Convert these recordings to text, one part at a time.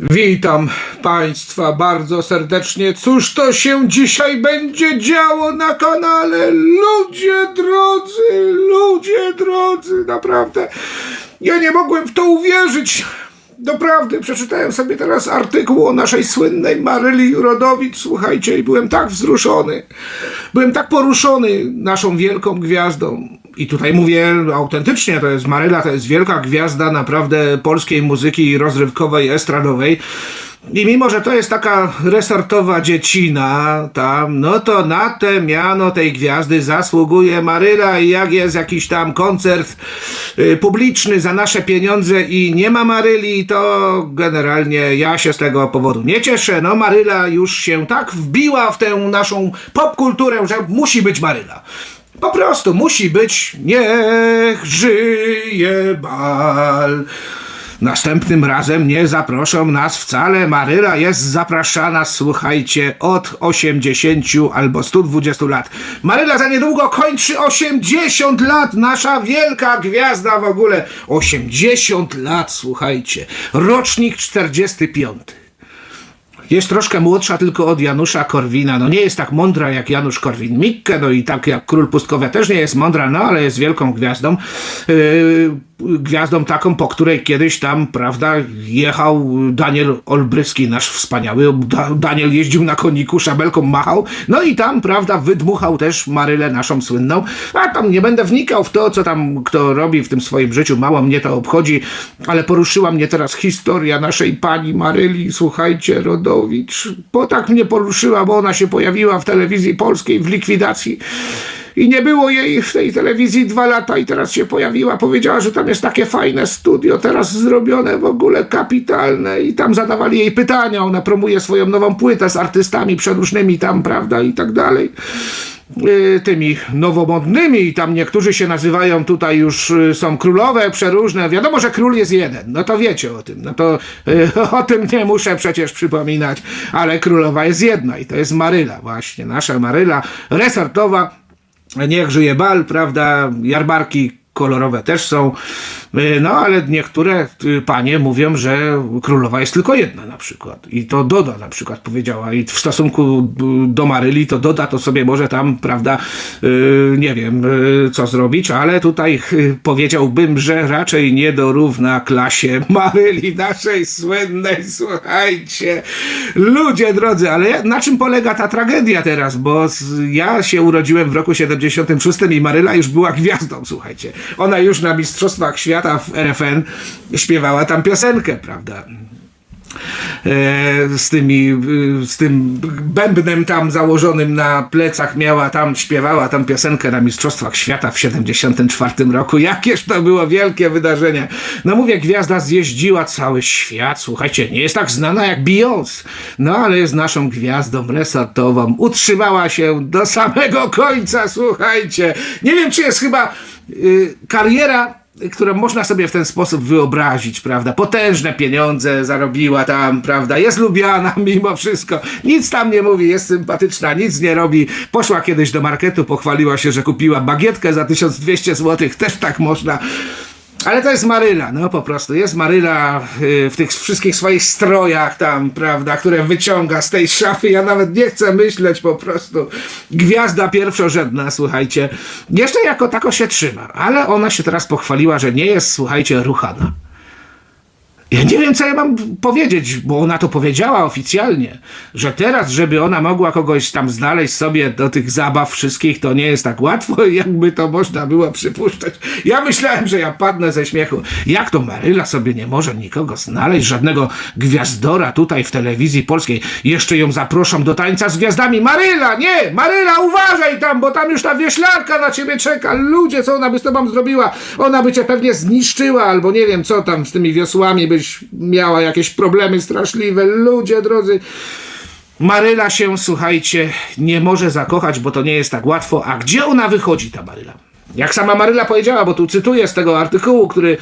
Witam Państwa bardzo serdecznie. Cóż to się dzisiaj będzie działo na kanale? Ludzie drodzy, ludzie drodzy, naprawdę. Ja nie mogłem w to uwierzyć. Doprawdy, przeczytałem sobie teraz artykuł o naszej słynnej Maryli Rodowicz, słuchajcie, i byłem tak wzruszony. Byłem tak poruszony naszą wielką gwiazdą. I tutaj mówię autentycznie, to jest Maryla, to jest wielka gwiazda naprawdę polskiej muzyki rozrywkowej, estradowej. I mimo, że to jest taka resortowa dziecina tam, no to na te miano tej gwiazdy zasługuje Maryla i jak jest jakiś tam koncert y, publiczny za nasze pieniądze i nie ma Maryli, to generalnie ja się z tego powodu nie cieszę. No Maryla już się tak wbiła w tę naszą popkulturę, że musi być Maryla. Po prostu musi być niech żyje bal. Następnym razem nie zaproszą nas wcale. Maryla jest zapraszana, słuchajcie, od 80 albo 120 lat. Maryla za niedługo kończy 80 lat, nasza wielka gwiazda w ogóle. 80 lat, słuchajcie. Rocznik 45. Jest troszkę młodsza tylko od Janusza Korwina. No nie jest tak mądra jak Janusz Korwin-Mikke, no i tak jak Król Pustkowia też nie jest mądra, no ale jest wielką gwiazdą. Yy, gwiazdą taką, po której kiedyś tam, prawda, jechał Daniel Olbryski, nasz wspaniały. Da Daniel jeździł na koniku, szabelką machał, no i tam, prawda, wydmuchał też Marylę naszą słynną. A tam nie będę wnikał w to, co tam kto robi w tym swoim życiu, mało mnie to obchodzi, ale poruszyła mnie teraz historia naszej pani Maryli, słuchajcie, Rodowicz, bo tak mnie poruszyła, bo ona się pojawiła w telewizji polskiej w likwidacji. I nie było jej w tej telewizji dwa lata i teraz się pojawiła. Powiedziała, że tam jest takie fajne studio, teraz zrobione w ogóle kapitalne i tam zadawali jej pytania. Ona promuje swoją nową płytę z artystami przeróżnymi tam, prawda, i tak dalej. Yy, tymi nowomodnymi i tam niektórzy się nazywają tutaj już yy, są królowe przeróżne. Wiadomo, że król jest jeden. No to wiecie o tym. No to yy, o tym nie muszę przecież przypominać, ale królowa jest jedna i to jest Maryla właśnie. Nasza Maryla resortowa Niech żyje bal, prawda? Jarmarki kolorowe też są. Y, No, ale niektóre y, panie mówią, że królowa jest tylko jedna na przykład. I to Doda na przykład powiedziała. I w stosunku do Maryli, to Doda to sobie może tam, prawda, y, nie wiem, co zrobić, ale tutaj powiedziałbym, że raczej nie dorówna klasie Maryli, naszej słynnej, słuchajcie. Ludzie drodzy, ale na czym polega ta tragedia teraz? Bo ja się urodziłem w roku 76 i Maryla już była gwiazdą, słuchajcie. Ona już na Mistrzostwach Świata w RFN śpiewała tam piosenkę, prawda? E, z tymi, y, z tym bębnem tam założonym na plecach miała tam, śpiewała tam piosenkę na Mistrzostwach Świata w 74 roku. Jakież to było wielkie wydarzenie. No mówię, gwiazda zjeździła cały świat. Słuchajcie, nie jest tak znana jak Beyoncé, no ale jest naszą gwiazdą resortową. Utrzymała się do samego końca, słuchajcie. Nie wiem, czy jest chyba y, kariera które można sobie w ten sposób wyobrazić, prawda? Potężne pieniądze zarobiła tam, prawda? Jest lubiana mimo wszystko. Nic tam nie mówi, jest sympatyczna, nic nie robi. Poszła kiedyś do marketu, pochwaliła się, że kupiła bagietkę za 1200 zł. Też tak można. Ale to jest Maryla, no po prostu. Jest Maryla y, w tych wszystkich swoich strojach tam, prawda, które wyciąga z tej szafy. Ja nawet nie chcę myśleć po prostu. Gwiazda pierwszorzędna, słuchajcie. Jeszcze jako tako się trzyma, ale ona się teraz pochwaliła, że nie jest, słuchajcie, ruchana. Ja nie wiem, co ja mam powiedzieć, bo ona to powiedziała oficjalnie, że teraz, żeby ona mogła kogoś tam znaleźć sobie do tych zabaw wszystkich, to nie jest tak łatwo, jakby to można było przypuszczać. Ja myślałem, że ja padnę ze śmiechu. Jak to Maryla sobie nie może nikogo znaleźć, żadnego gwiazdora tutaj w telewizji polskiej. Jeszcze ją zaproszą do tańca z gwiazdami. Maryla, nie! Maryla, uważaj tam, bo tam już ta wieślarka na ciebie czeka. Ludzie, co ona by z tobą zrobiła? Ona by cię pewnie zniszczyła, albo nie wiem, co tam z tymi wiosłami byś miała jakieś problemy straszliwe. Ludzie, drodzy. Maryla się, słuchajcie, nie może zakochać, bo to nie jest tak łatwo. A gdzie ona wychodzi, ta Maryla? Jak sama Maryla powiedziała, bo tu cytuję z tego artykułu, który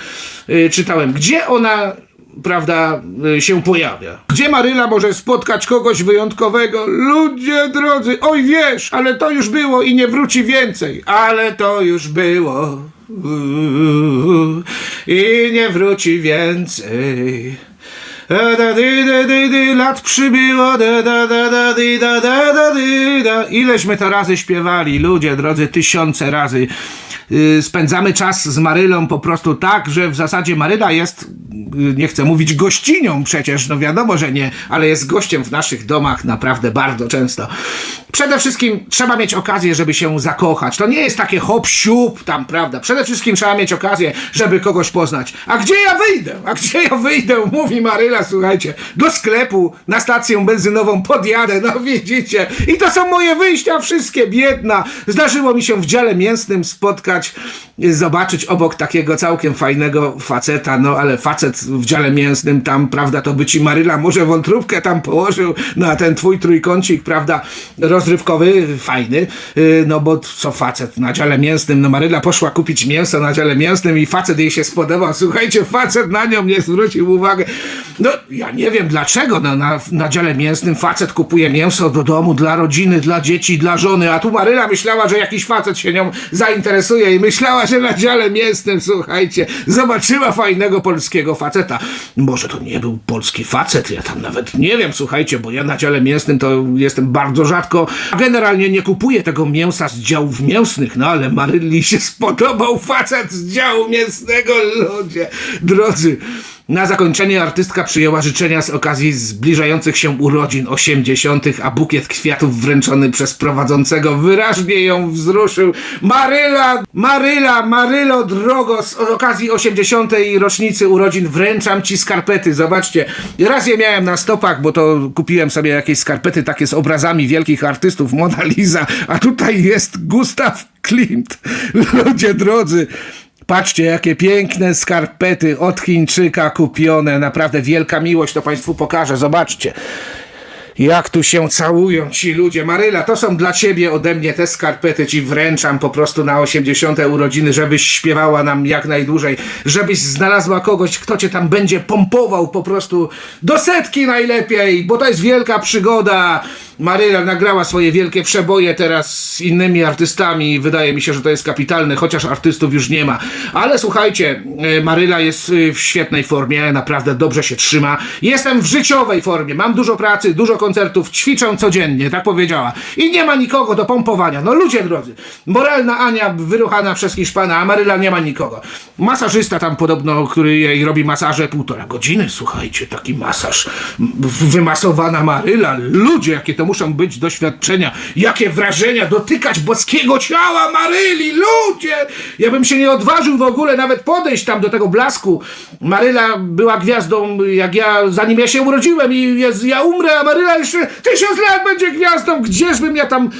y, czytałem, gdzie ona, prawda, y, się pojawia? Gdzie Maryla może spotkać kogoś wyjątkowego? Ludzie drodzy, oj wiesz, ale to już było i nie wróci więcej. Ale to już było. I nie wróci więcej. Lat da. Ileśmy to razy śpiewali, ludzie drodzy, tysiące razy. Y, Spędzamy czas z Marylą po prostu tak, że w zasadzie Maryla jest, y, nie chcę mówić gościnią przecież, no wiadomo, że nie, ale jest gościem w naszych domach naprawdę bardzo często. Przede wszystkim trzeba mieć okazję, żeby się zakochać. To nie jest takie hop siup tam, prawda? Przede wszystkim trzeba mieć okazję, żeby kogoś poznać. A gdzie ja wyjdę? A gdzie ja wyjdę? Mówi Maryla, słuchajcie, do sklepu, na stację benzynową podjadę, no widzicie. I to są moje wyjścia wszystkie, biedna. Zdarzyło mi się w dziale mięsnym spotkać, zobaczyć obok takiego całkiem fajnego faceta, no ale facet w dziale mięsnym tam, prawda, to by ci Maryla może wątróbkę tam położył, no a ten twój trójkącik, prawda, rozrywkowy, fajny, y, no bo co facet na dziale mięsnym, no Maryla poszła kupić mięso na dziale mięsnym i facet jej się spodobał, słuchajcie, facet na nią nie zwrócił uwagi. No, ja nie wiem dlaczego, na, na dziale mięsnym facet kupuje mięso do domu dla rodziny, dla dzieci, dla żony, a tu Maryla myślała, że jakiś facet się nią zainteresuje i myślała, że na dziale mięsnym, słuchajcie, zobaczyła fajnego polskiego faceta. Może to nie był polski facet, ja tam nawet nie wiem, słuchajcie, bo ja na dziale mięsnym to jestem bardzo rzadko, a generalnie nie kupuję tego mięsa z działów mięsnych, no ale Maryli się spodobał facet z działu mięsnego, ludzie, drodzy. Na zakończenie artystka przyjęła życzenia z okazji zbliżających się urodzin 80., a bukiet kwiatów wręczony przez prowadzącego wyraźnie ją wzruszył. Maryla, Maryla, Marylo drogo, z okazji 80. rocznicy urodzin wręczam ci skarpety. Zobaczcie, raz je miałem na stopach, bo to kupiłem sobie jakieś skarpety takie z obrazami wielkich artystów, Mona Lisa, a tutaj jest Gustaw Klimt. Ludzie drodzy, Patrzcie, jakie piękne skarpety od Chińczyka kupione. Naprawdę wielka miłość, to Państwu pokażę. Zobaczcie. Jak tu się całują ci ludzie. Maryla, to są dla ciebie ode mnie te skarpety. Ci wręczam po prostu na 80. urodziny, żebyś śpiewała nam jak najdłużej. Żebyś znalazła kogoś, kto cię tam będzie pompował po prostu do setki najlepiej, bo to jest wielka przygoda. Maryla nagrała swoje wielkie przeboje teraz z innymi artystami. Wydaje mi się, że to jest kapitalne, chociaż artystów już nie ma. Ale słuchajcie, e, Maryla jest e, w świetnej formie, naprawdę dobrze się trzyma. Jestem w życiowej formie, mam dużo pracy, dużo koncertów, ćwiczę codziennie, tak powiedziała. I nie ma nikogo do pompowania. No ludzie drodzy, moralna Ania wyruchana przez Hiszpana, a Maryla nie ma nikogo. Masażysta tam podobno, który jej robi masaże półtora godziny, słuchajcie, taki masaż. Wymasowana Maryla, ludzie, jakie to muszą być doświadczenia, jakie wrażenia, dotykać boskiego ciała Maryli, ludzie! Ja bym się nie odważył w ogóle nawet podejść tam do tego blasku. Maryla była gwiazdą, jak ja, zanim ja się urodziłem i jest, ja umrę, a Maryla jeszcze tysiąc lat będzie gwiazdą, gdzieżbym ja tam...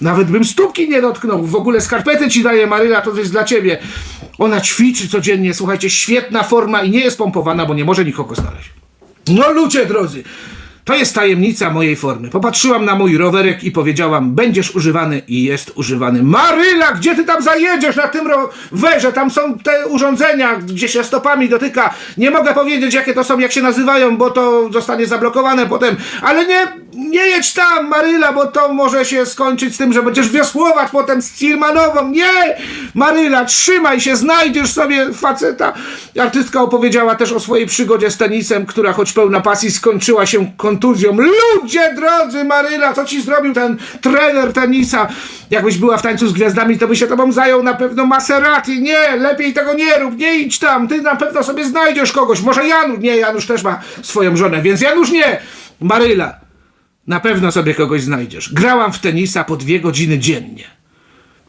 Nawet bym stópki nie dotknął. W ogóle skarpety ci daje Maryla, to jest dla ciebie. Ona ćwiczy codziennie, słuchajcie, świetna forma i nie jest pompowana, bo nie może nikogo znaleźć. No ludzie drodzy, to jest tajemnica mojej formy. Popatrzyłam na mój rowerek i powiedziałam, będziesz używany i jest używany. Maryla, gdzie ty tam zajedziesz na tym rowerze? Tam są te urządzenia, gdzie się stopami dotyka. Nie mogę powiedzieć, jakie to są, jak się nazywają, bo to zostanie zablokowane potem. Ale nie, nie jedź tam, Maryla, bo to może się skończyć z tym, że będziesz wiosłować potem z Cilmanową. Nie! Maryla, trzymaj się, znajdziesz sobie faceta. Artystka opowiedziała też o swojej przygodzie z tenisem, która choć pełna pasji skończyła się kontuzją. Ludzie drodzy, Maryla, co ci zrobił ten trener tenisa? Jakbyś była w tańcu z gwiazdami, to by się tobą zajął na pewno Maserati. Nie, lepiej tego nie rób, nie idź tam. Ty na pewno sobie znajdziesz kogoś. Może Janusz. Nie, Janusz też ma swoją żonę, więc Janusz nie. Maryla, na pewno sobie kogoś znajdziesz. Grałam w tenisa po dwie godziny dziennie.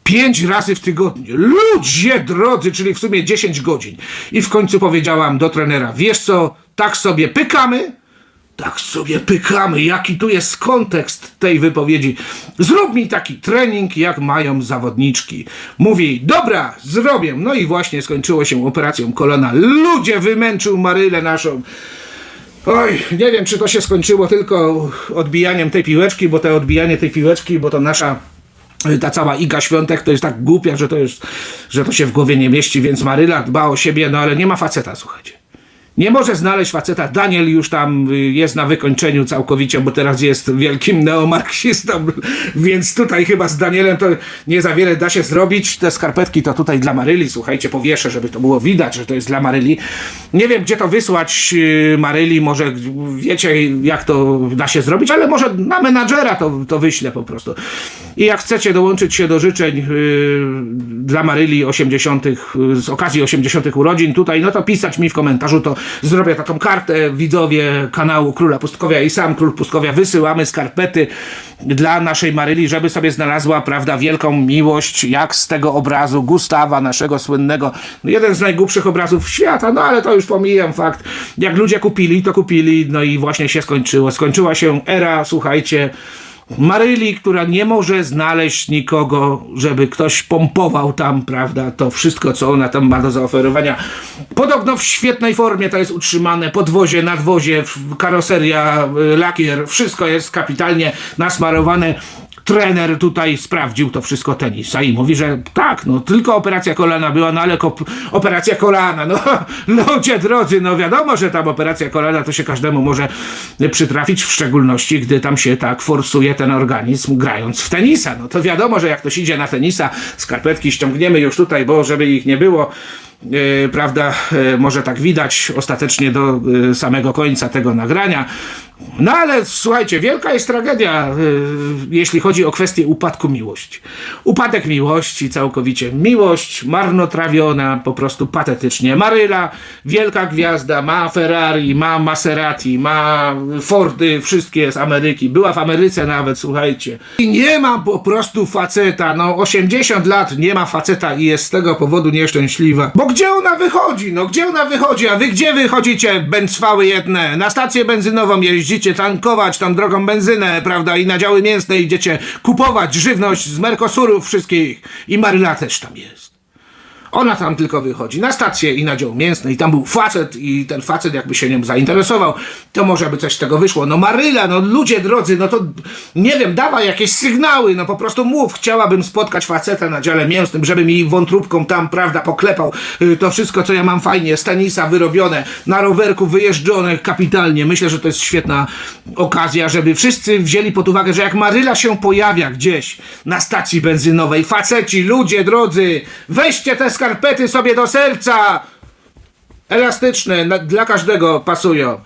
Pięć razy w tygodniu. Ludzie drodzy, czyli w sumie 10 godzin. I w końcu powiedziałam do trenera, wiesz co, tak sobie pykamy, tak sobie pykamy. Jaki tu jest kontekst tej wypowiedzi? Zrób mi taki trening, jak mają zawodniczki. Mówi, dobra, zrobię. No i właśnie skończyło się operacją kolana. Ludzie wymęczył Marylę naszą. Oj, nie wiem, czy to się skończyło tylko odbijaniem tej piłeczki, bo to odbijanie tej piłeczki, bo to nasza ta cała Iga Świątek to jest tak głupia, że to jest, że to się w głowie nie mieści, więc Maryla dba o siebie, no ale nie ma faceta, słuchajcie. Nie może znaleźć faceta. Daniel już tam y, jest na wykończeniu całkowicie, bo teraz jest wielkim neomarksistą, więc tutaj chyba z Danielem to nie za wiele da się zrobić. Te skarpetki to tutaj dla Maryli, słuchajcie, powieszę, żeby to było widać, że to jest dla Maryli. Nie wiem, gdzie to wysłać y, Maryli, może wiecie, jak to da się zrobić, ale może na menadżera to, to wyślę po prostu. I jak chcecie dołączyć się do życzeń y, dla Maryli 80. y, z okazji 80. urodzin tutaj, no to pisać mi w komentarzu, to zrobię taką kartę widzowie kanału Króla Pustkowia i sam Król Pustkowia wysyłamy skarpety dla naszej Maryli, żeby sobie znalazła, prawda, wielką miłość, jak z tego obrazu Gustawa, naszego słynnego, no jeden z najgłupszych obrazów świata, no ale to już pomijam fakt. Jak ludzie kupili, to kupili, no i właśnie się skończyło. Skończyła się era, słuchajcie, Maryli, która nie może znaleźć nikogo, żeby ktoś pompował tam, prawda, to wszystko, co ona tam ma do zaoferowania. Podobno w świetnej formie to jest utrzymane, podwozie, nadwozie, karoseria, y, lakier, wszystko jest kapitalnie nasmarowane. Trener tutaj sprawdził to wszystko tenisa i mówi, że tak, no tylko operacja kolana była, no ale operacja kolana, no ludzie drodzy, no wiadomo, że tam operacja kolana to się każdemu może przytrafić, w szczególności gdy tam się tak forsuje ten organizm grając w tenisa. No to wiadomo, że jak ktoś idzie na tenisa, skarpetki ściągniemy już tutaj, bo żeby ich nie było, Yy, prawda, yy, może tak widać ostatecznie do yy, samego końca tego nagrania. No ale słuchajcie, wielka jest tragedia, yy, jeśli chodzi o kwestię upadku miłości. Upadek miłości całkowicie. Miłość marnotrawiona, po prostu patetycznie. Maryla, wielka gwiazda, ma Ferrari, ma Maserati, ma Fordy, wszystkie z Ameryki. Była w Ameryce nawet, słuchajcie. I nie ma po prostu faceta, no 80 lat nie ma faceta i jest z tego powodu nieszczęśliwa. Bo gdzie ona wychodzi? No gdzie ona wychodzi? A wy gdzie wychodzicie, bęcwały jedne? Na stację benzynową jeździcie tankować tam drogą benzynę, prawda? I na działy mięsne idziecie kupować żywność z Mercosurów wszystkich. I Maryla też tam jest. Ona tam tylko wychodzi na stację i na dział mięsny i tam był facet i ten facet jakby się nią zainteresował, to może by coś z tego wyszło. No Maryla, no ludzie drodzy, no to nie wiem, dawaj jakieś sygnały, no po prostu mów, chciałabym spotkać faceta na dziale mięsnym, żeby mi wątróbką tam, prawda, poklepał y, to wszystko, co ja mam fajnie, z tenisa wyrobione, na rowerku wyjeżdżone kapitalnie. Myślę, że to jest świetna okazja, żeby wszyscy wzięli pod uwagę, że jak Maryla się pojawia gdzieś na stacji benzynowej, faceci, ludzie drodzy, weźcie te skarpety sobie do serca, elastyczne, na, dla każdego pasują.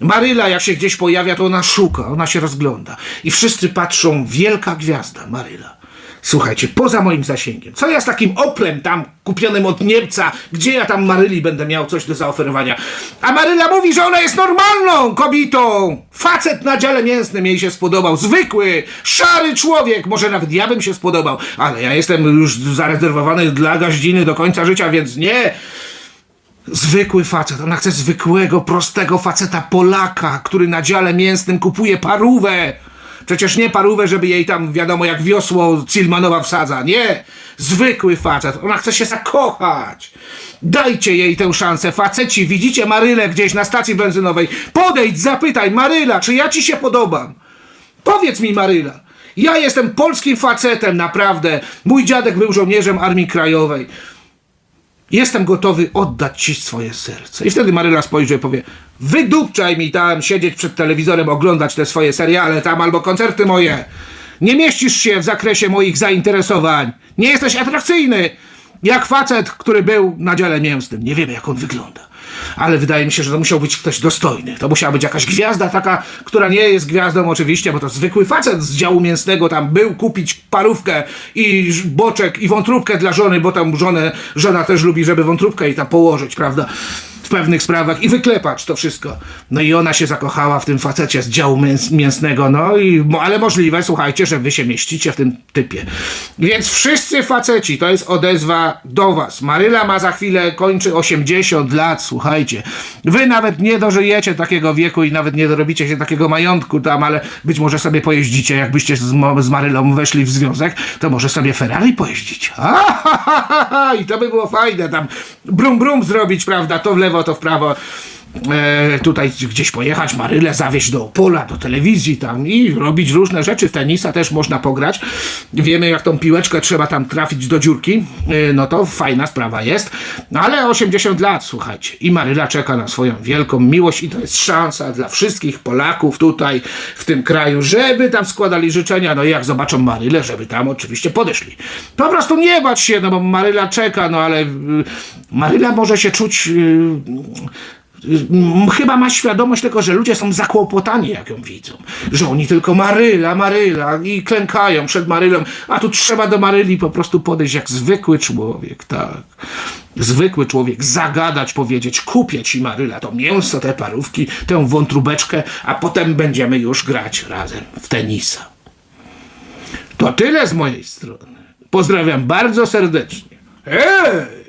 Maryla, jak się gdzieś pojawia, to ona szuka, ona się rozgląda. I wszyscy patrzą, wielka gwiazda, Maryla. Słuchajcie, poza moim zasięgiem. Co ja z takim Oplem tam kupionym od Niemca, gdzie ja tam Maryli będę miał coś do zaoferowania? A Maryla mówi, że ona jest normalną kobietą. Facet na dziale mięsnym jej się spodobał. Zwykły, szary człowiek. Może nawet ja bym się spodobał, ale ja jestem już zarezerwowany dla gaździny do końca życia, więc nie. Zwykły facet, ona chce zwykłego, prostego faceta Polaka, który na dziale mięsnym kupuje parówę. Przecież nie parówę, żeby jej tam, wiadomo, jak wiosło Cilmanowa wsadza. Nie! Zwykły facet. Ona chce się zakochać. Dajcie jej tę szansę. Faceci, widzicie Marylę gdzieś na stacji benzynowej. Podejdź, zapytaj, Maryla, czy ja ci się podobam? Powiedz mi, Maryla. Ja jestem polskim facetem, naprawdę. Mój dziadek był żołnierzem Armii Krajowej. Jestem gotowy oddać ci swoje serce. I wtedy Maryla spojrzy i powie: Wydupczaj mi tam siedzieć przed telewizorem, oglądać te swoje seriale tam albo koncerty moje. Nie mieścisz się w zakresie moich zainteresowań. Nie jesteś atrakcyjny. Jak facet, który był na dziale mięsnym. Nie wiemy, jak on wygląda. Ale wydaje mi się, że to musiał być ktoś dostojny. To musiała być jakaś gwiazda taka, która nie jest gwiazdą oczywiście, bo to zwykły facet z działu mięsnego tam był kupić parówkę i boczek i wątróbkę dla żony, bo tam żonę, żona też lubi, żeby wątróbkę jej tam położyć, prawda? W pewnych sprawach i wyklepać to wszystko. No i ona się zakochała w tym facecie z działu mięs- mięsnego, no i, ale możliwe, słuchajcie, że wy się mieścicie w tym typie. Więc wszyscy faceci, to jest odezwa do was. Maryla ma za chwilę, kończy 80 lat, słuchajcie. Wy nawet nie dożyjecie takiego wieku i nawet nie dorobicie się takiego majątku tam, ale być może sobie pojeździcie, jakbyście z, z Marylą weszli w związek, to może sobie Ferrari pojeździć. A, ha, ha, ha, I to by było fajne, tam brum brum zrobić, prawda, to w lewo, to w prawo. E, tutaj gdzieś pojechać, Marylę zawieźć do Opola, do telewizji tam i robić różne rzeczy. W tenisa też można pograć. Wiemy, jak tą piłeczkę trzeba tam trafić do dziurki. E, no to fajna sprawa jest. No ale 80 lat, słuchajcie. I Maryla czeka na swoją wielką miłość i to jest szansa dla wszystkich Polaków tutaj w tym kraju, żeby tam składali życzenia. No i jak zobaczą Marylę, żeby tam oczywiście podeszli. Po prostu nie bać się, no bo Maryla czeka, no ale y, Maryla może się czuć... y, Chyba ma świadomość tego, że ludzie są zakłopotani, jak ją widzą. Że oni tylko Maryla, Maryla i klękają przed Marylą, a tu trzeba do Maryli po prostu podejść jak zwykły człowiek, tak. Zwykły człowiek, zagadać, powiedzieć, kupię ci Maryla to mięso, te parówki, tę wątróbeczkę, a potem będziemy już grać razem w tenisa. To tyle z mojej strony. Pozdrawiam bardzo serdecznie. Hej!